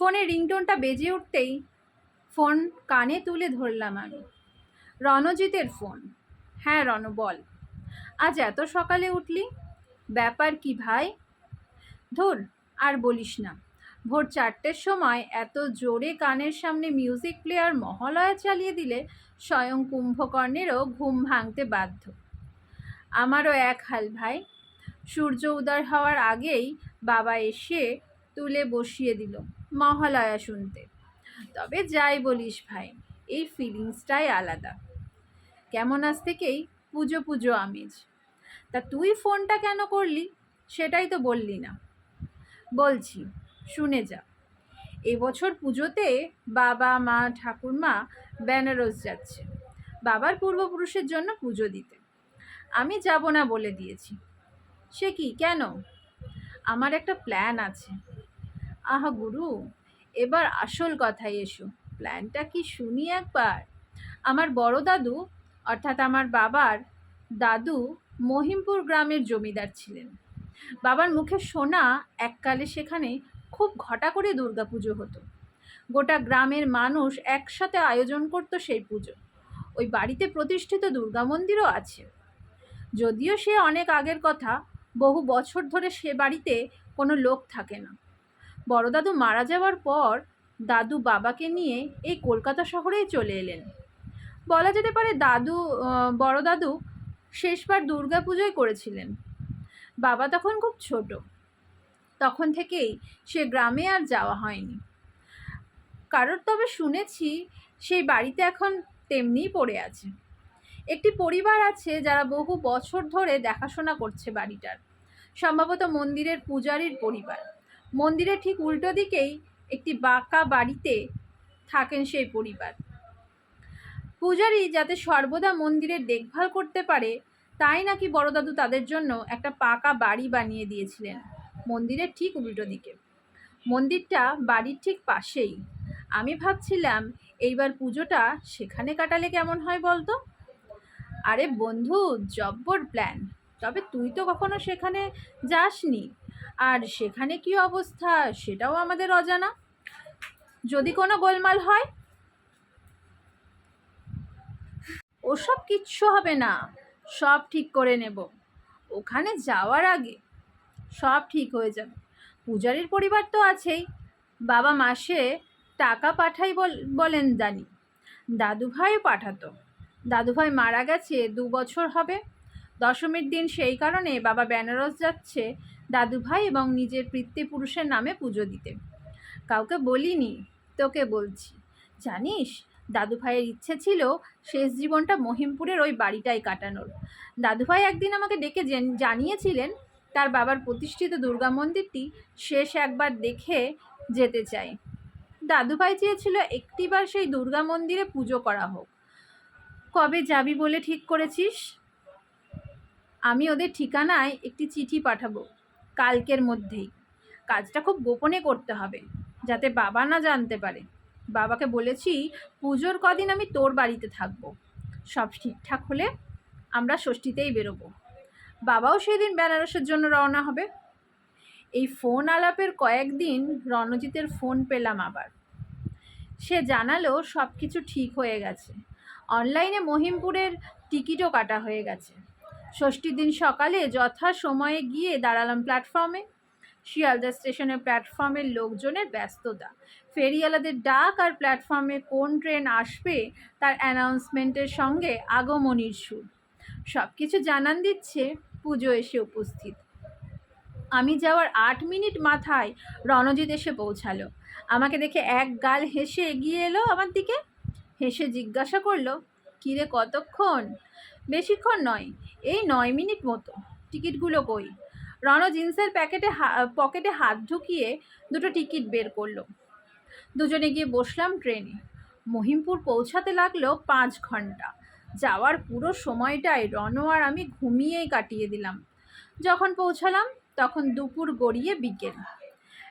ফোনের রিংটোনটা বেজে উঠতেই ফোন কানে তুলে ধরলাম আমি। রণজিতের ফোন। হ্যাঁ রণ, বল। আজ এত সকালে উঠলি? ব্যাপার কি ভাই? ধুর, আর বলিস না। ভোর চারটের সময় এত জোরে কানের সামনে মিউজিক প্লেয়ার মহালয়া চালিয়ে দিলে স্বয়ং কুম্ভকর্ণেরও ঘুম ভাঙতে বাধ্য। আমারও এক হাল ভাই। সূর্য উদয় হওয়ার আগেই বাবা এসে তুলে বসিয়ে দিল মহালয়া শুনতে। তবে যাই বলিস ভাই, এই ফিলিংসটাই আলাদা। কেমন আজ থেকেই? পুজো পুজো আমেজ। তা তুই ফোনটা কেন করলি? সেটাই তো বললি না। বলছি, শুনে যা। এবছর পুজোতে বাবা, মা, ঠাকুরমা, বেনারস যাচ্ছে। বাবার পূর্বপুরুষের জন্য পুজো দিতে। আমি যাব না বলে দিয়েছি। সে কি? কেন? আমার একটা প্ল্যান আছে। আহা গুরু, এবার আসল কথায় এসো। প্ল্যানটা কি শুনি একবার? আমার বড় দাদু, অর্থাৎ আমার বাবার দাদু মহিমপুর গ্রামের জমিদার ছিলেন। বাবার মুখে শোনা এককালে সেখানে খুব ঘটা করে দুর্গাপুজো হতো। গোটা গ্রামের মানুষ একসাথে আয়োজন করতো সেই পুজো। ওই বাড়িতে প্রতিষ্ঠিত দুর্গা মন্দিরও আছে। যদিও সে অনেক আগের কথা, বহু বছর ধরে সে বাড়িতে কোনো লোক থাকে না। বড় দাদু মারা যাওয়ার পর দাদু বাবাকে নিয়ে এই কলকাতা শহরেই চলে এলেন। বলা যেতে পারে দাদু আহ, বড় দাদু শেষবার দুর্গা পুজোই করেছিলেন। বাবা তখন খুব ছোট। তখন থেকেই সে গ্রামে আর যাওয়া হয়নি। কারোর তবে শুনেছি সেই বাড়িতে এখন তেমনিই পড়ে আছে। একটি পরিবার আছে যারা বহু বছর ধরে দেখাশোনা করছে বাড়িটার। সম্ভবত মন্দিরের পূজারীর পরিবার। মন্দিরের ঠিক উল্টো দিকেই একটি বাঁকা বাড়িতে থাকেন সেই পরিবার। পূজারী যাতে সর্বদা মন্দিরের দেখভাল করতে পারে, তাই নাকি বড়দাদু তাদের জন্য একটা পাকা বাড়ি বানিয়ে দিয়েছিলেন মন্দিরের ঠিক উল্টো দিকে। মন্দিরটা বাড়ির ঠিক পাশেই। আমি ভাবছিলাম, এইবার পুজোটা সেখানে কাটালে কেমন হয় বলতো? আরে বন্ধু, জব্বর প্ল্যান তবে তুই তো কখনো সেখানে যাসনি। আর সেখানে কি অবস্থা সেটাও আমাদের অজানা। যদি কোনো গোলমাল হয়, ওসব কিচ্ছু হবে না, সব ঠিক করে নেব। ওখানে যাওয়ার আগে সব ঠিক হয়ে যাবে। পূজারীর পরিবার তো আছেই। বাবা মাসে টাকা পাঠাই বল- বলেন জানি দাদুভাইও পাঠাতো। দাদুভাই মারা গেছে, দু বছর হবে। দশমীর দিন সেই কারণে বাবা বেনারস যাচ্ছে দাদুভাই এবং নিজের পিতৃপুরুষের নামে পুজো দিতে। কাউকে বলিনি, তোকে বলছি। জানিস, দাদুভাইয়ের ইচ্ছে ছিল শেষ জীবনটা মহিমপুরের ওই বাড়িটাই কাটানোর। দাদুভাই একদিন আমাকে ডেকে জেন- জানিয়েছিলেন তার বাবার প্রতিষ্ঠিত দুর্গা মন্দিরটি শেষ একবার দেখে যেতে চাই। দাদুভাই চেয়েছিল একটিবার সেই দুর্গা মন্দিরে পুজো করা হোক। কবে যাবি বলে ঠিক করেছিস? আমি ওদের ঠিকানায় একটি চিঠি পাঠাবো। কালকের মধ্যেই। কাজটা খুব গোপনে করতে হবে, যাতে বাবা না জানতে পারে। বাবাকে বলেছি, পুজোর কদিন আমি তোর বাড়িতে থাকব। সব ঠিকঠাক হলে আমরা ষষ্ঠীতেই বেরোবো। বাবাও সেদিন বেনারসের জন্য রওনা হবে। এই ফোন আলাপের কয়েকদিন রণজিতের ফোন পেলাম আবার। সে জানালো সব কিছু ঠিক হয়ে গেছে। অনলাইনে মহিমপুরের টিকিটও কাটা হয়ে গেছে। ষষ্ঠীর দিন সকালে যথা সময়ে গিয়ে দাঁড়ালাম প্ল্যাটফর্মে শিয়ালদা স্টেশনের প্ল্যাটফর্মের লোকজনের ব্যস্ততা। ফেরিওয়ালাদের ডাক আর প্ল্যাটফর্মে কোন ট্রেন আসবে তার অ্যানাউন্সমেন্টের সঙ্গে আগমনীর সুর। সব কিছু জানান দিচ্ছে পুজো এসে উপস্থিত। আমি যাওয়ার আট মিনিট মাথায় রণজিৎ এসে পৌঁছালো। আমাকে দেখে এক গাল হেসে এগিয়ে এলো আমার দিকে। হেসে জিজ্ঞাসা করল, কিরে কতক্ষণ? বেশিক্ষণ নয়, এই নয় মিনিট মতো। টিকিটগুলো কই? রণ জিন্সের প্যাকেটে পকেটে হাত ঢুকিয়ে দুটো টিকিট বের করল। দুজনে গিয়ে বসলাম ট্রেনে। মহিমপুর পৌঁছাতে লাগল পাঁচ ঘণ্টা। যাওয়ার পুরো সময়টাই রণ আর আমি ঘুমিয়েই কাটিয়ে দিলাম। যখন পৌঁছালাম, তখন দুপুর গড়িয়ে বিকেল।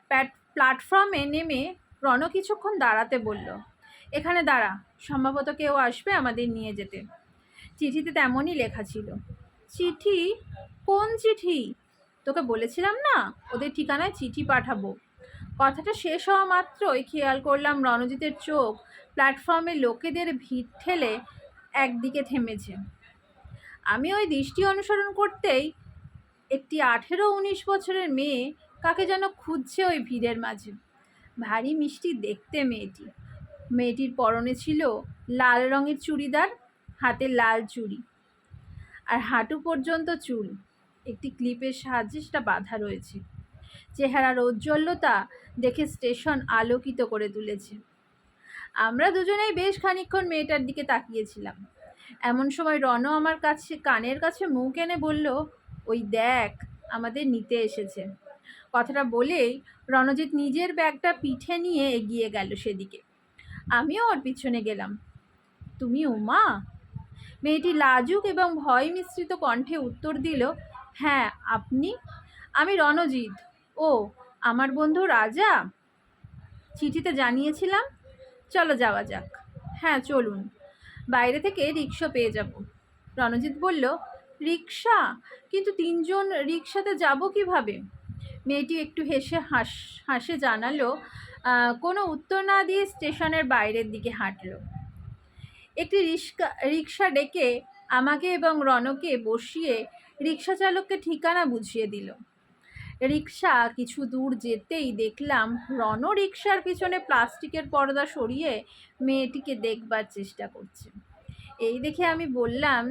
প্যাট, প্ল্যাটফর্মে নেমে রণ কিছুক্ষণ দাঁড়াতে বলল, এখানে দাঁড়া, সম্ভবত কেউ আসবে আমাদের নিয়ে যেতে। চিঠিতে তেমনই লেখা ছিল। চিঠি? কোন চিঠি? তোকে বলেছিলাম না, ওদের ঠিকানায় চিঠি পাঠাবো। কথাটা শেষ হওয়া মাত্রই খেয়াল করলাম রণজিতের চোখ প্ল্যাটফর্মে লোকেদের ভিড় ঠেলে একদিকে থেমেছে। আমি ওই দৃষ্টি অনুসরণ করতেই একটি আঠেরো উনিশ বছরের মেয়ে কাকে যেন খুঁজছে ওই ভিড়ের মাঝে। ভারী মিষ্টি দেখতে মেয়েটি। মেয়েটির পরনে ছিল লাল রঙের চুড়িদার হাতে লাল চুড়ি। আর হাঁটু পর্যন্ত চুল। একটি ক্লিপের সাহায্যে সেটা বাঁধা রয়েছে। চেহারার ঔজ্জ্বল্যতা দেখে স্টেশন আলোকিত করে তুলেছে। আমরা দুজনেই বেশ খানিকক্ষণ মেয়েটার দিকে তাকিয়েছিলাম। এমন সময় রণ আমার কাছে, কানের কাছে মুখ এনে বলল, ওই দেখ, আমাদের নিতে এসেছে। কথাটা বলেই রণজিৎ নিজের ব্যাগটা পিঠে নিয়ে এগিয়ে গেল সেদিকে। আমিও ওর পিছনে গেলাম। তুমি উমা মেয়েটি লাজুক এবং ভয় মিশ্রিত কণ্ঠে উত্তর দিল হ্যাঁ আপনি? আমি রণজিৎ। ও, আমার বন্ধু রাজা? চিঠিতে জানিয়েছিলাম, চলো যাওয়া যাক। হ্যাঁ চলুন। বাইরে থেকে রিক্সা পেয়ে যাব। রণজিৎ বলল রিক্সা কিন্তু তিনজন রিক্সাতে যাব কীভাবে? মেয়েটি একটু হেসে হাস, হাসে জানালো কোনো উত্তর না দিয়ে স্টেশনের বাইরের দিকে হাঁটলো। একটি রিক্সা রিক্সা ডেকে আমাকে এবং রনকে বসিয়ে রিক্সা চালককে ঠিকানা বুঝিয়ে দিল। রিক্সা কিছু দূর যেতেই দেখলাম রণ রিক্সার পিছনে প্লাস্টিকের পর্দা সরিয়ে মেয়েটিকে দেখবার চেষ্টা করছে। এই দেখে আমি বললাম,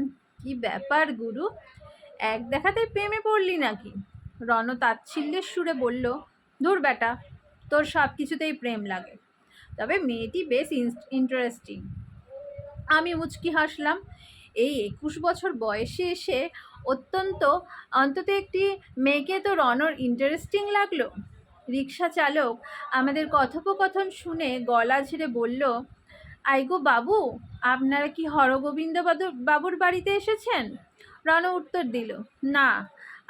কি ব্যাপার গুরু? এক দেখাতে প্রেমে পড়লি নাকি? রণ তাচ্ছিল্যের সুরে বলল, ধুর বেটা তোর সব কিছুতেই প্রেম লাগে। তবে মেয়েটি বেশ ইন্টারেস্টিং আমি মুচকি হাসলাম। এই একুশ বছর বয়সে এসে অত্যন্ত, অন্তত একটি মেয়েকে তো রনর ইন্টারেস্টিং লাগল। রিক্সা চালক আমাদের কথোপকথন শুনে গলা ঝেড়ে বলল আইগো বাবু, আপনারা কি হরগোবিন্দ বাবুর বাড়িতে এসেছেন? রণ উত্তর দিল, না,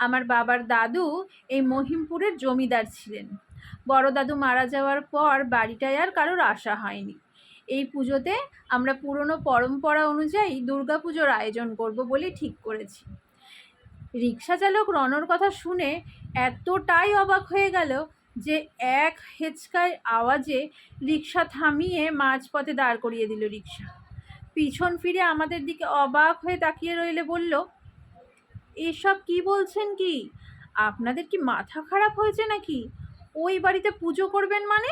আমার বাবার দাদু এই মহিমপুরের জমিদার ছিলেন। বড় দাদু মারা যাওয়ার পর বাড়িটায় আর কারোর আসা হয়নি। এই পুজোতে আমরা পুরনো পরম্পরা অনুযায়ী দুর্গাপুজোর আয়োজন করব বলে ঠিক করেছি। রিক্সা চালক রনর কথা শুনে এতটাই অবাক হয়ে গেল যে এক হেঁচকায় আওয়াজে রিক্সা থামিয়ে মাঝপথে দাঁড় করিয়ে দিল রিক্সা। পিছন ফিরে আমাদের দিকে অবাক হয়ে তাকিয়ে রইলে বলল, এসব কি বলছেন কি? আপনাদের কি মাথা খারাপ হয়েছে নাকি? ওই বাড়িতে পুজো করবেন মানে?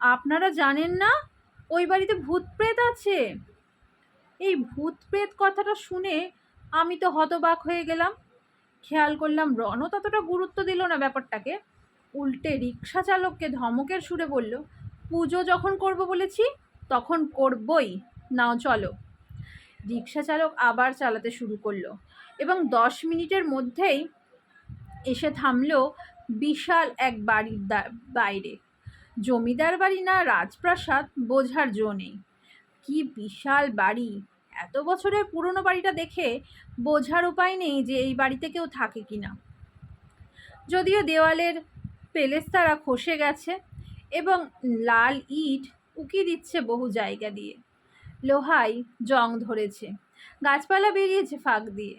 আপনারা জানেন না ওই বাড়িতে ভূত প্রেত আছে? এই ভূত প্রেত কথাটা শুনে আমি তো হতবাক হয়ে গেলাম। খেয়াল করলাম রণ ততটা গুরুত্ব দিল না ব্যাপারটাকে। উল্টে রিক্সা চালককে ধমকের সুরে বলল, পুজো যখন করব বলেছি, তখন করবই। নাও চলো। রিক্সা চালক আবার চালাতে শুরু করল এবং দশ মিনিটের মধ্যেই এসে থামলো বিশাল এক বাড়ির বাইরে। জমিদার বাড়ি না রাজপ্রাসাদ বোঝার জো নেই। কি বিশাল বাড়ি। এত বছরের পুরনো বাড়িটা দেখে বোঝার উপায় নেই যে এই বাড়িতে কেউ থাকে কি না। যদিও দেওয়ালের পেলেস্তারা খসে গেছে এবং লাল ইট উকি দিচ্ছে বহু জায়গা দিয়ে। লোহাই জং ধরেছে, গাছপালা বেরিয়েছে ফাঁক দিয়ে।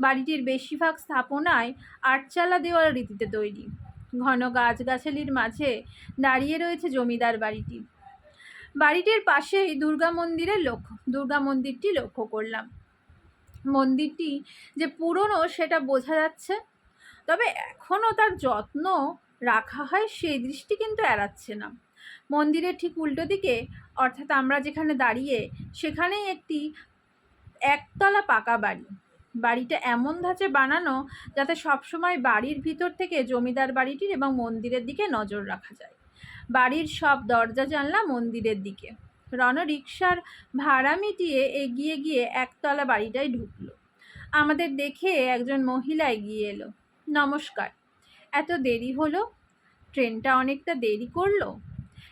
বাড়িটির বেশিরভাগ স্থাপনায় আটচালা দেওয়াল রীতিতে তৈরি। ঘন গাছগাছালির মাঝে দাঁড়িয়ে রয়েছে জমিদার বাড়িটি। বাড়িটির পাশেই দুর্গা মন্দিরের লক্ষ্য, দুর্গা মন্দিরটি লক্ষ্য করলাম। মন্দিরটি যে পুরনো সেটা বোঝা যাচ্ছে, তবে এখনও তার যত্ন রাখা হয় সেই দৃষ্টি কিন্তু এড়াচ্ছে না। মন্দিরের ঠিক উল্টো দিকে, অর্থাৎ আমরা যেখানে দাঁড়িয়ে, সেখানেই একটি একতলা পাকা বাড়ি। বাড়িটা এমন ধাঁচে বানানো যাতে সবসময় বাড়ির ভিতর থেকে জমিদার বাড়িটির এবং মন্দিরের দিকে নজর রাখা যায়। বাড়ির সব দরজা, জানলা মন্দিরের দিকে। রণ রিক্সার ভাড়া মিটিয়ে এগিয়ে গিয়ে একতলা বাড়িটায় ঢুকলো। আমাদের দেখে একজন মহিলা এগিয়ে এলো। নমস্কার, এত দেরি হলো? ট্রেনটা অনেকটা দেরি করল?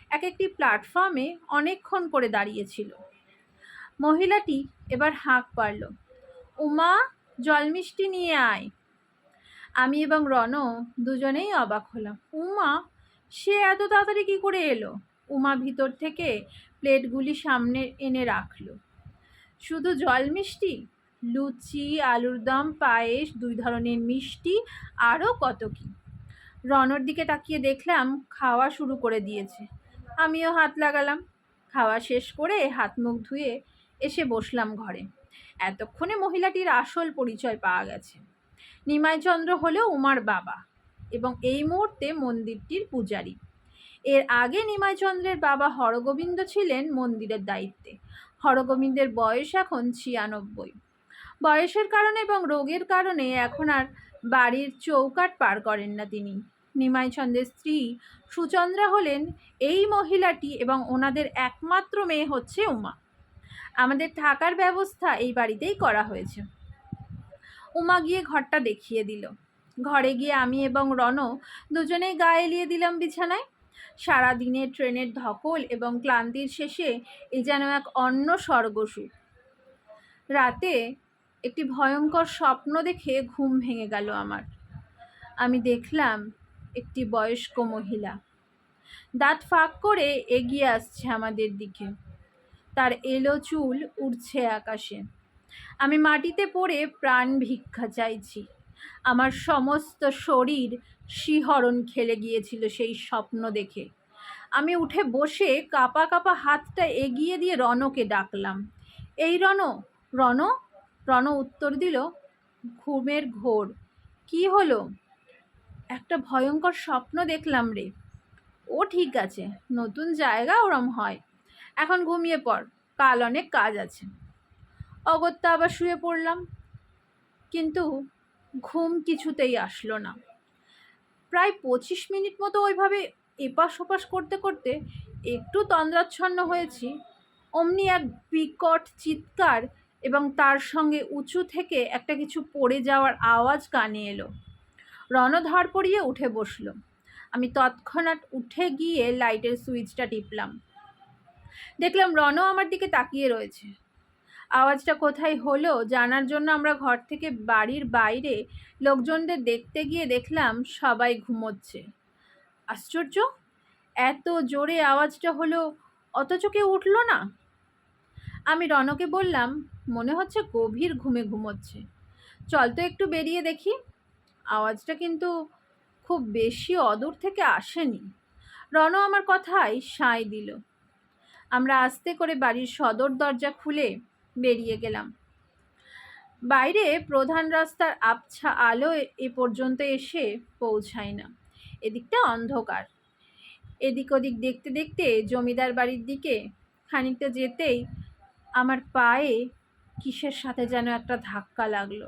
এক একটি প্ল্যাটফর্মে অনেকক্ষণ করে দাঁড়িয়েছিল মহিলাটি এবার হাঁক পারল উমা, জল মিষ্টি নিয়ে আয়। আমি এবং রণ দুজনেই অবাক হলাম। উমা, সে এত তাড়াতাড়ি কী করে এলো? উমা ভিতর থেকে প্লেটগুলি সামনে এনে রাখল। শুধু জল মিষ্টি? লুচি, আলুর দম, পায়েস, দুই ধরনের মিষ্টি, আরও কত কী? রনর দিকে তাকিয়ে দেখলাম খাওয়া শুরু করে দিয়েছে। আমিও হাত লাগালাম। খাওয়া শেষ করে হাত মুখ ধুয়ে এসে বসলাম ঘরে। এতক্ষণে মহিলাটির আসল পরিচয় পাওয়া গেছে। নিমাইচন্দ্র হলো উমার বাবা এবং এই মুহূর্তে মন্দিরটির পূজারী। এর আগে নিমাইচন্দ্রের বাবা হরগোবিন্দ ছিলেন মন্দিরের দায়িত্বে। হরগোবিন্দের বয়স এখন ছিয়ানব্বই। বয়সের কারণে এবং রোগের কারণে এখন আর বাড়ির চৌকাট পার করেন না তিনি। নিমাইচন্দ্রের স্ত্রী সুচন্দ্রা হলেন এই মহিলাটি এবং ওনাদের একমাত্র মেয়ে হচ্ছে উমা। আমাদের থাকার ব্যবস্থা এই বাড়িতেই করা হয়েছে। উমা গিয়ে ঘরটা দেখিয়ে দিল। ঘরে গিয়ে আমি এবং রণ দুজনেই গা এলিয়ে দিলাম বিছানায়। সারা দিনের ট্রেনের ধকল এবং ক্লান্তির শেষে এ যেন এক অন্য স্বর্গসুখ রাতে একটি ভয়ঙ্কর স্বপ্ন দেখে ঘুম ভেঙে গেল আমার। আমি দেখলাম একটি বয়স্ক মহিলা। দাঁত ফাঁক করে এগিয়ে আসছে আমাদের দিকে। তার এলো চুল উড়ছে আকাশে। আমি মাটিতে পড়ে প্রাণ ভিক্ষা চাইছি। আমার সমস্ত শরীর শিহরণ খেলে গিয়েছিল সেই স্বপ্ন দেখে। আমি উঠে বসে কাপা কাপা হাতটা এগিয়ে দিয়ে রনকে ডাকলাম। এই রন রন রণ উত্তর দিল, ঘুমের ঘোর। কি হলো? একটা ভয়ঙ্কর স্বপ্ন দেখলাম রে। ও ঠিক আছে, নতুন জায়গা ওরম হয়। এখন ঘুমিয়ে পড়, কাল অনেক কাজ আছে। অগত্যা আবার শুয়ে পড়লাম। কিন্তু ঘুম কিছুতেই আসলো না। প্রায় পঁচিশ মিনিট মতো ওইভাবে এপাশ ওপাশ করতে করতে একটু তন্দ্রাচ্ছন্ন হয়েছি। অমনি এক বিকট চিৎকার এবং তার সঙ্গে উঁচু থেকে একটা কিছু পড়ে যাওয়ার আওয়াজ কানে এলো। রণধর পড়িয়ে উঠে বসল। আমি তৎক্ষণাৎ উঠে গিয়ে লাইটের সুইচটা টিপলাম। দেখলাম রণ আমার দিকে তাকিয়ে রয়েছে। আওয়াজটা কোথায় হলো জানার জন্য আমরা ঘর থেকে বাড়ির বাইরে লোকজনদের দেখতে গিয়ে দেখলাম সবাই ঘুমোচ্ছে। আশ্চর্য! এত জোরে আওয়াজটা হলো, অথচ কেউ উঠল না। আমি রনকে বললাম, মনে হচ্ছে গভীর ঘুমে ঘুমোচ্ছে। চল তো একটু বেরিয়ে দেখি। আওয়াজটা কিন্তু খুব বেশি অদূর থেকে আসেনি। রণ আমার কথায় সায় দিল। আমরা আস্তে করে বাড়ির সদর দরজা খুলে বেরিয়ে গেলাম। বাইরে প্রধান রাস্তার আবছা আলো এ পর্যন্ত এসে পৌঁছায় না। এদিকটা অন্ধকার। এদিক ওদিক দেখতে দেখতে জমিদার বাড়ির দিকে খানিকটা যেতেই আমার পায়ে কিসের সাথে যেন একটা ধাক্কা লাগল।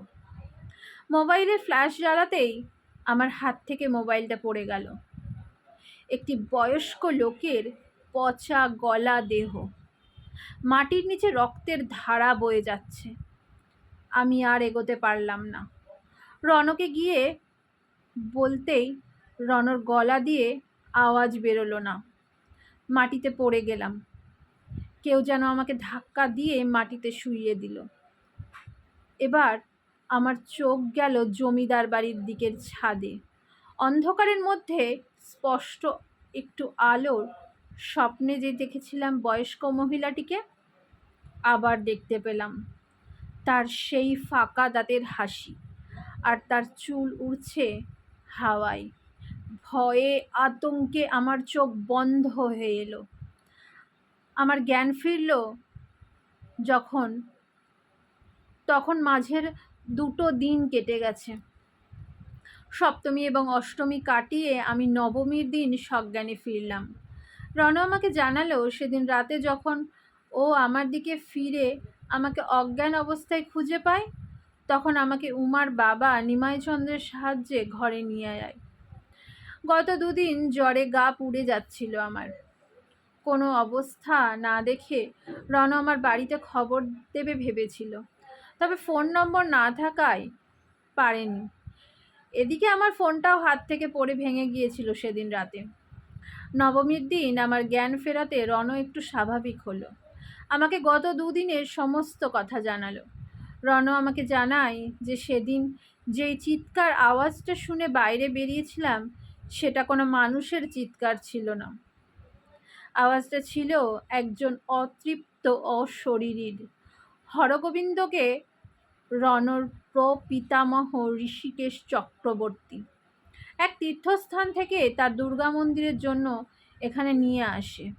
মোবাইলের ফ্ল্যাশ জ্বালাতেই আমার হাত থেকে মোবাইলটা পড়ে গেল। একটি বয়স্ক লোকের পচা গলা দেহ। মাটির নিচে রক্তের ধারা বয়ে যাচ্ছে। আমি আর এগোতে পারলাম না। রণকে গিয়ে বলতেই রণর গলা দিয়ে আওয়াজ বেরোলো না। মাটিতে পড়ে গেলাম। কেউ যেন আমাকে ধাক্কা দিয়ে মাটিতে শুইয়ে দিল। এবার আমার চোখ গেল জমিদার বাড়ির দিকের ছাদে। অন্ধকারের মধ্যে স্পষ্ট একটু আলোর স্বপ্নে যে দেখেছিলাম বয়স্ক মহিলাটিকে, আবার দেখতে পেলাম। তার সেই ফাঁকা দাঁতের হাসি আর তার চুল উড়ছে হাওয়ায়। ভয়ে আতঙ্কে আমার চোখ বন্ধ হয়ে এলো। আমার জ্ঞান ফিরল যখন, তখন মাঝের দুটো দিন কেটে গেছে। সপ্তমী এবং অষ্টমী কাটিয়ে আমি নবমীর দিন সজ্ঞানে ফিরলাম। রণ আমাকে জানালো সেদিন রাতে যখন ও আমার দিকে ফিরে আমাকে অজ্ঞান অবস্থায় খুঁজে পায়, তখন আমাকে উমার বাবা নিমাইচন্দ্রের সাহায্যে ঘরে নিয়ে যায় গত দুদিন জ্বরে গা পুড়ে যাচ্ছিল আমার। কোনো অবস্থা না দেখে রণ আমার বাড়িতে খবর দেবে ভেবেছিল, তবে ফোন নম্বর না থাকায় পারেনি। এদিকে আমার ফোনটাও হাত থেকে পড়ে ভেঙে গিয়েছিল সেদিন রাতে। নবমীর দিন আমার জ্ঞান ফেরাতে রণ একটু স্বাভাবিক হলো। আমাকে গত দুদিনের সমস্ত কথা জানালো। রণ আমাকে জানায় যে সেদিন যেই চিৎকার আওয়াজটা শুনে বাইরে বেরিয়েছিলাম, সেটা কোনো মানুষের চিৎকার ছিল না। আওয়াজটা ছিল একজন অতৃপ্ত অশরীরীর। হরগোবিন্দকে রণর প্রপিতামহ ঋষিকেশ চক্রবর্তী। এক তীর্থস্থান থেকে তার দুর্গা মন্দিরের জন্য এখানে নিয়ে আসে।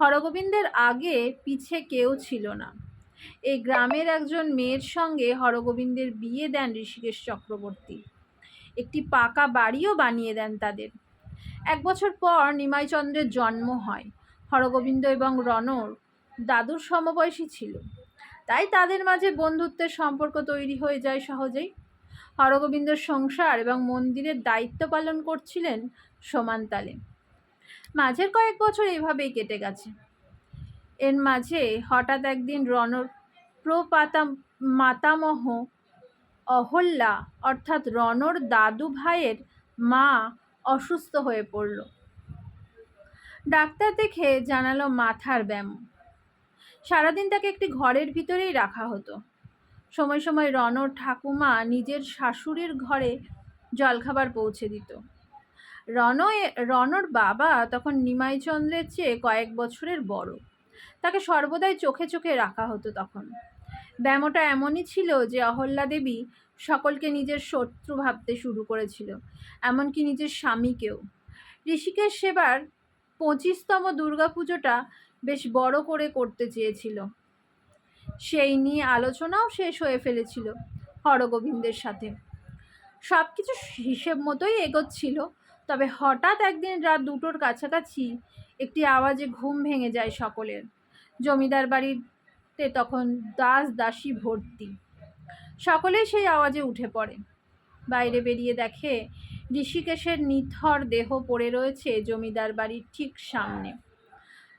হরগোবিন্দের আগে পিছে কেউ ছিল না। এই গ্রামের একজন মেয়ের সঙ্গে হরগোবিন্দের বিয়ে দেন ঋষিকেশ চক্রবর্তী। একটি পাকা বাড়িও বানিয়ে দেন তাদের। এক বছর পর নিমাইচন্দ্রের জন্ম হয়। হরগোবিন্দ এবং রণর দাদুর সমবয়সী ছিল। তাই তাদের মাঝে বন্ধুত্বের সম্পর্ক তৈরি হয়ে যায় সহজেই। হরগোবিন্দর সংসার এবং মন্দিরের দায়িত্ব পালন করছিলেন সমানতালে মাঝের কয়েক বছর এইভাবেই কেটে গেছে। এর মাঝে হঠাৎ একদিন রণর প্রপাতা মাতামহ অহল্যা, অর্থাৎ রণর দাদু ভাইয়ের মা অসুস্থ হয়ে পড়ল। ডাক্তার দেখে জানালো মাথার ব্যায়াম। সারাদিন তাকে একটি ঘরের ভিতরেই রাখা হতো। সময় সময় রণর ঠাকুমা নিজের শাশুড়ির ঘরে জলখাবার পৌঁছে দিত। রণ রণর বাবা তখন নিমাইচন্দ্রের চেয়ে কয়েক বছরের বড়। তাকে সর্বদাই চোখে চোখে রাখা হতো তখন। ব্যামোটা এমনই ছিল যে অহল্যা দেবী সকলকে নিজের শত্রু ভাবতে শুরু করেছিল, এমনকি নিজের স্বামীকেও। ঋষিকের সেবার পঁচিশতম দুর্গাপুজোটা বেশ বড় করে করতে চেয়েছিল। সেই নিয়ে আলোচনাও শেষ হয়ে ফেলেছিল হরগোবিন্দের সাথে। সব কিছু হিসেব মতোই এগোচ্ছিল, তবে হঠাৎ একদিন রাত দুটোর কাছাকাছি একটি আওয়াজে ঘুম ভেঙে যায় সকলের। জমিদার বাড়িতে তখন দাস দাসী ভর্তি। সকলেই সেই আওয়াজে উঠে পড়ে। বাইরে বেরিয়ে দেখে ঋষিকেশের নিথর দেহ পড়ে রয়েছে জমিদার বাড়ির ঠিক সামনে।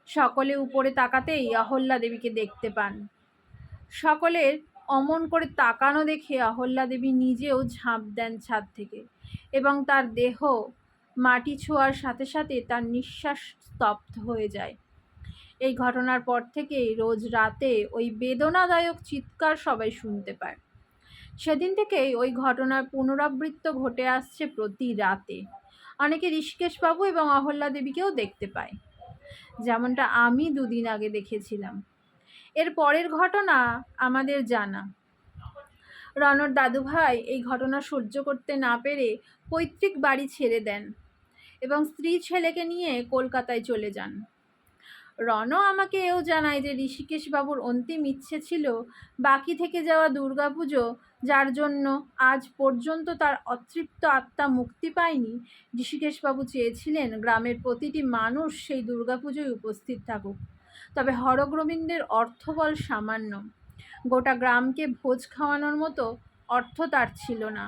সকলে উপরে তাকাতেই অহল্যা দেবীকে দেখতে পান। সকলের অমন করে তাকানো দেখে অহল্যা দেবী নিজেও ঝাঁপ দেন ছাদ থেকে এবং তার দেহ মাটি ছোঁয়ার সাথে সাথে তার নিঃশ্বাস স্তব্ধ হয়ে যায়। এই ঘটনার পর থেকেই রোজ রাতে ওই বেদনাদায়ক চিৎকার সবাই শুনতে পায়। সেদিন থেকেই ওই ঘটনার পুনরাবৃত্ত ঘটে আসছে প্রতি রাতে। অনেকে ঋষিকেশবাবু এবং অহল্যা দেবীকেও দেখতে পায়। যেমনটা আমি দুদিন আগে দেখেছিলাম। এর পরের ঘটনা আমাদের জানা। রণর দাদুভাই এই ঘটনা সহ্য করতে না পেরে পৈতৃক বাড়ি ছেড়ে দেন এবং স্ত্রী ছেলেকে নিয়ে কলকাতায় চলে যান। রণ আমাকে এও জানায় যে ঋষিকেশ বাবুর অন্তিম ইচ্ছে ছিল বাকি থেকে যাওয়া দুর্গাপুজো, যার জন্য আজ পর্যন্ত তার অতৃপ্ত আত্মা মুক্তি পায়নি। ঋষিকেশবাবু চেয়েছিলেন গ্রামের প্রতিটি মানুষ সেই দুর্গাপুজোয় উপস্থিত থাকুক। তবে হরগ্রবিন্দের অর্থবল সামান্য। গোটা গ্রামকে ভোজ খাওয়ানোর মতো অর্থ তার ছিল না।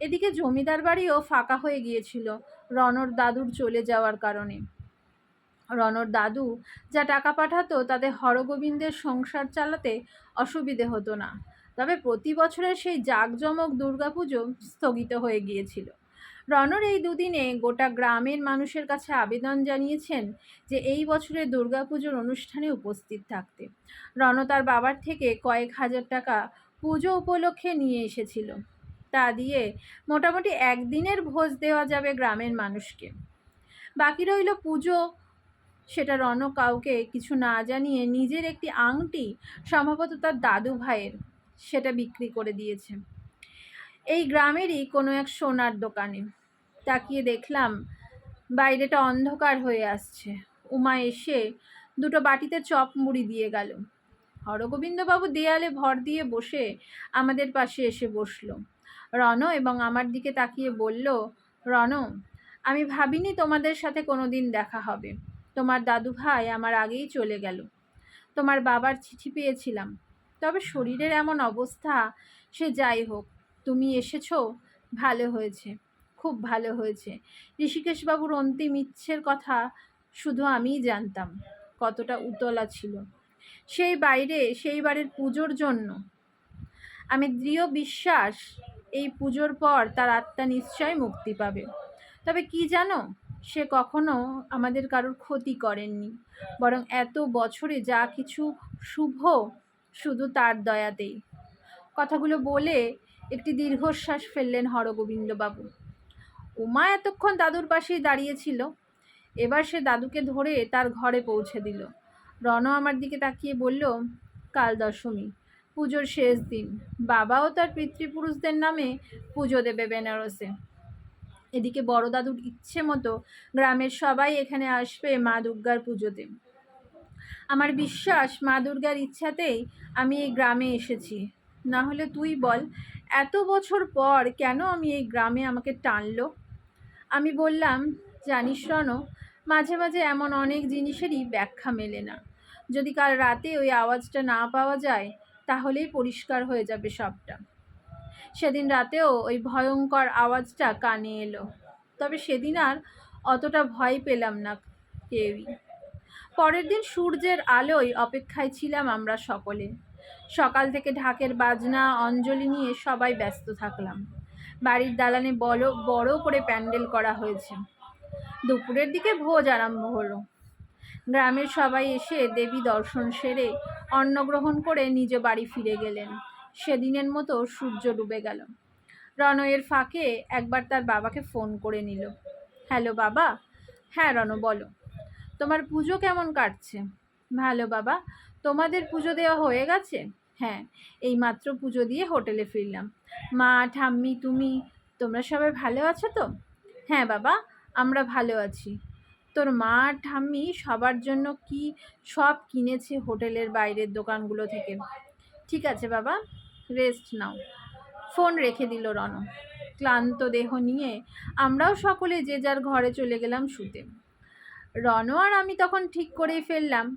এদিকে জমিদার বাড়িও ফাঁকা হয়ে গিয়েছিল রণর দাদুর চলে যাওয়ার কারণে। রণর দাদু যা টাকা পাঠাতো তাতে হরগোবিন্দের সংসার চালাতে অসুবিধে হতো না। তবে প্রতি বছরের সেই জাঁকজমক দুর্গাপুজো স্থগিত হয়ে গিয়েছিল। রণর এই দুদিনে গোটা গ্রামের মানুষের কাছে আবেদন জানিয়েছেন যে এই বছরের দুর্গাপুজোর অনুষ্ঠানে উপস্থিত থাকতে। রণ তার বাবার থেকে কয়েক হাজার টাকা পুজো উপলক্ষে নিয়ে এসেছিল। তা দিয়ে মোটামুটি একদিনের ভোজ দেওয়া যাবে গ্রামের মানুষকে। বাকি রইল পুজো। সেটা রণ কাউকে কিছু না জানিয়ে নিজের একটি আংটি, সম্ভবত তার দাদু ভাইয়ের, সেটা বিক্রি করে দিয়েছে। এই গ্রামেরই কোনো এক সোনার দোকানে। তাকিয়ে দেখলাম বাইরেটা অন্ধকার হয়ে আসছে। উমা এসে দুটো বাটিতে চপ মুড়ি দিয়ে গেল। হরগোবিন্দবাবু দেয়ালে ভর দিয়ে বসে আমাদের পাশে এসে বসল। রণ এবং আমার দিকে তাকিয়ে বলল রণ আমি ভাবিনি তোমাদের সাথে কোনো দিন দেখা হবে। তোমার দাদু ভাই আমার আগেই চলে গেল। তোমার বাবার চিঠি পেয়েছিলাম। তবে শরীরের এমন অবস্থা, সে যাই হোক তুমি এসেছ? ভালো হয়েছে, খুব ভালো হয়েছে। ঋষিকেশবাবুর অন্তিম ইচ্ছের কথা শুধু আমিই জানতাম, কতটা উতলা ছিল। সেই বাইরে, সেই বাড়ির পুজোর জন্য। আমি দৃঢ় বিশ্বাস, এই পুজোর পর তার আত্মা নিশ্চয় মুক্তি পাবে। তবে কি জানো, সে কখনো আমাদের কারোর ক্ষতি করেননি। বরং এত বছরে যা কিছু শুভ, শুধু তার দয়াতেই। কথাগুলো বলে একটি দীর্ঘশ্বাস ফেললেন হরগোবিন্দবাবু। উমা এতক্ষণ দাদুর পাশেই দাঁড়িয়েছিল। এবার সে দাদুকে ধরে তার ঘরে পৌঁছে দিল। রণ আমার দিকে তাকিয়ে বলল, কাল দশমী, পুজোর শেষ দিন। বাবাও তার পিতৃপুরুষদের নামে পুজো দেবে বেনারসে। এদিকে বড় দাদুর ইচ্ছে মতো গ্রামের সবাই এখানে আসবে মা দুর্গার পুজোতে। আমার বিশ্বাস মা দুর্গার ইচ্ছাতেই আমি এই গ্রামে এসেছি। না হলে তুই বল এত বছর পর কেন আমি এই গ্রামে আমাকে টানলো? আমি বললাম, জানিস রণ মাঝে মাঝে এমন অনেক জিনিসেরই ব্যাখ্যা মেলে না। যদি কাল রাতে ওই আওয়াজটা না পাওয়া যায়, তাহলেই পরিষ্কার হয়ে যাবে সবটা। সেদিন রাতেও ওই ভয়ঙ্কর আওয়াজটা কানে এলো। তবে সেদিন আর অতটা ভয় পেলাম না কেউই। পরের দিন সূর্যের আলোয় অপেক্ষায় ছিলাম আমরা সকলে। সকাল থেকে ঢাকের বাজনা, অঞ্জলি নিয়ে সবাই ব্যস্ত থাকলাম। বাড়ির দালানে বড় বড় করে প্যান্ডেল করা হয়েছে। দুপুরের দিকে ভোজ আরম্ভ হলো। গ্রামের সবাই এসে দেবী দর্শন সেরে অন্নগ্রহণ করে নিজ বাড়ি ফিরে গেলেন। সেদিনের মতো সূর্য ডুবে গেল। রণয়ের ফাঁকে একবার তার বাবাকে ফোন করে নিল। হ্যালো বাবা? হ্যাঁ রণ, বলো। তোমার পুজো কেমন কাটছে? ভালো, বাবা। তোমাদের পুজো দেওয়া হয়ে গেছে? হ্যাঁ এই মাত্র পুজো দিয়ে হোটেলে ফিরলাম। মা, ঠাম্মি, তুমি, তোমরা সবাই ভালো আছো তো? হ্যাঁ বাবা, আমরা ভালো আছি। তোর মা, ঠাম্মি সবার জন্য কি সব কিনেছে হোটেলের বাইরের দোকানগুলো থেকে? ঠিক আছে, বাবা রেস্ট নাও। ফোন রেখে দিল রণ ক্লান্ত দেহ নিয়ে আমরাও সকলে যে যার ঘরে চলে গেলাম শুতে। রণ আর আমি তখন ঠিক করেই ফেললাম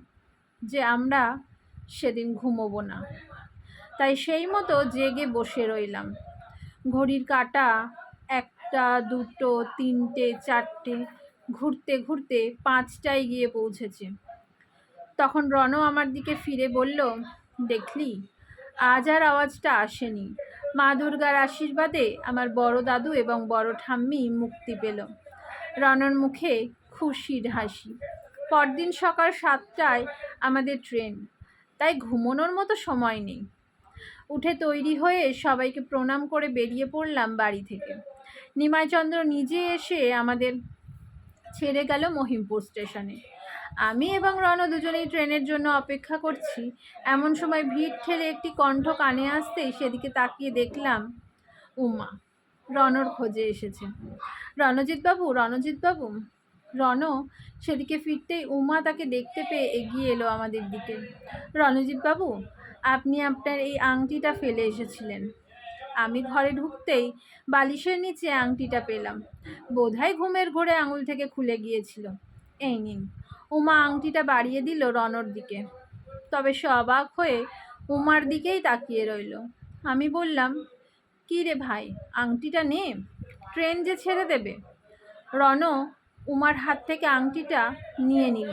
যে আমরা সেদিন ঘুমোবো না। তাই সেই মতো জেগে বসে রইলাম। ঘড়ির কাটা একটা, দুটো, তিনটে, চারটে, ঘুরতে ঘুরতে পাঁচটায় গিয়ে পৌঁছেছে। তখন রণ আমার দিকে ফিরে বলল, দেখলি, আজ আর আওয়াজটা আসেনি। মা দুর্গার আশীর্বাদে আমার বড় দাদু এবং বড় ঠাম্মি মুক্তি পেল। রণর মুখে খুশির হাসি। পরদিন সকাল সাতটায় আমাদের ট্রেন। তাই ঘুমোনোর মতো সময় নেই। উঠে তৈরি হয়ে সবাইকে প্রণাম করে বেরিয়ে পড়লাম বাড়ি থেকে। নিমাইচন্দ্র নিজে এসে আমাদের ছেড়ে গেল মহিমপুর স্টেশনে। আমি এবং রণ দুজনেই ট্রেনের জন্য অপেক্ষা করছি। এমন সময় ভিড় ঠেলে একটি কণ্ঠ কানে আসতেই সেদিকে তাকিয়ে দেখলাম, উমা রণর খোঁজে এসেছে। রণজিৎবাবু রণজিৎবাবু। রণ সেদিকে ফিরতেই উমা তাকে দেখতে পেয়ে এগিয়ে এলো আমাদের দিকে। রণজিৎবাবু, আপনি আপনার এই আংটিটা ফেলে এসেছিলেন। আমি ঘরে ঢুকতেই বালিশের নিচে আংটিটা পেলাম। বোধহয় ঘুমের ঘোরে আঙুল থেকে খুলে গিয়েছিল। এই নিন, উমা আংটিটা বাড়িয়ে দিল রনর দিকে। তবে সে অবাক হয়ে উমার দিকেই তাকিয়ে রইল। আমি বললাম, কী রে ভাই, আংটিটা নে, ট্রেন যে ছেড়ে দেবে। রণ উমার হাত থেকে আংটিটা নিয়ে নিল।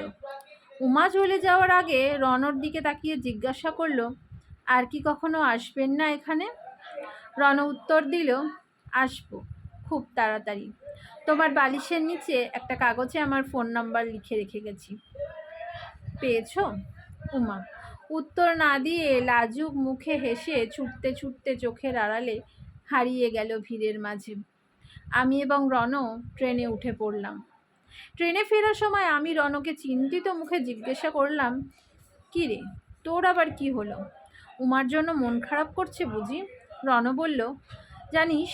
উমা চলে যাওয়ার আগে রনর দিকে তাকিয়ে জিজ্ঞাসা করল, আর কি কখনো আসবেন না এখানে? রণ উত্তর দিল, আসব, খুব তাড়াতাড়ি। তোমার বালিশের নিচে একটা কাগজে আমার ফোন নাম্বার লিখে রেখে গেছি। পেয়েছ? উমা উত্তর না দিয়ে লাজুক মুখে হেসে ছুটতে ছুটতে চোখের আড়ালে হারিয়ে গেল ভিড়ের মাঝে। আমি এবং রণ ট্রেনে উঠে পড়লাম। ট্রেনে ফেরার সময় আমি রণকে চিন্তিত মুখে জিজ্ঞাসা করলাম, কী রে, তোর আবার কি হলো? উমার জন্য মন খারাপ করছে বুঝি? রণ বলল, জানিস,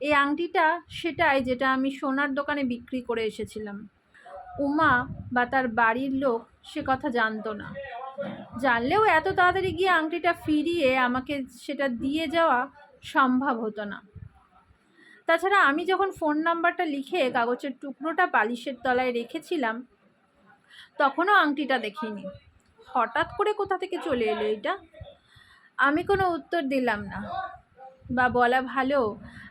এই আংটিটা সেটাই যেটা আমি সোনার দোকানে বিক্রি করে এসেছিলাম। উমা বা তার বাড়ির লোক সে কথা জানতো না। জানলেও এত তাড়াতাড়ি গিয়ে আংটিটা ফিরিয়ে আমাকে সেটা দিয়ে যাওয়া সম্ভব হতো না। তাছাড়া আমি যখন ফোন নাম্বারটা লিখে কাগজের টুকরোটা বালিশের তলায় রেখেছিলাম, তখনও আংটিটা দেখিনি। হঠাৎ করে কোথা থেকে চলে এলো এটা? আমি কোনো উত্তর দিলাম না বা বলা ভালো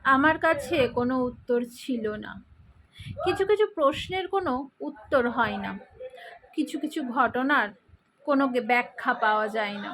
আমার কাছে কোনো উত্তর ছিল না। কিছু কিছু প্রশ্নের কোনো উত্তর হয় না। কিছু কিছু ঘটনার কোনো ব্যাখ্যা পাওয়া যায় না।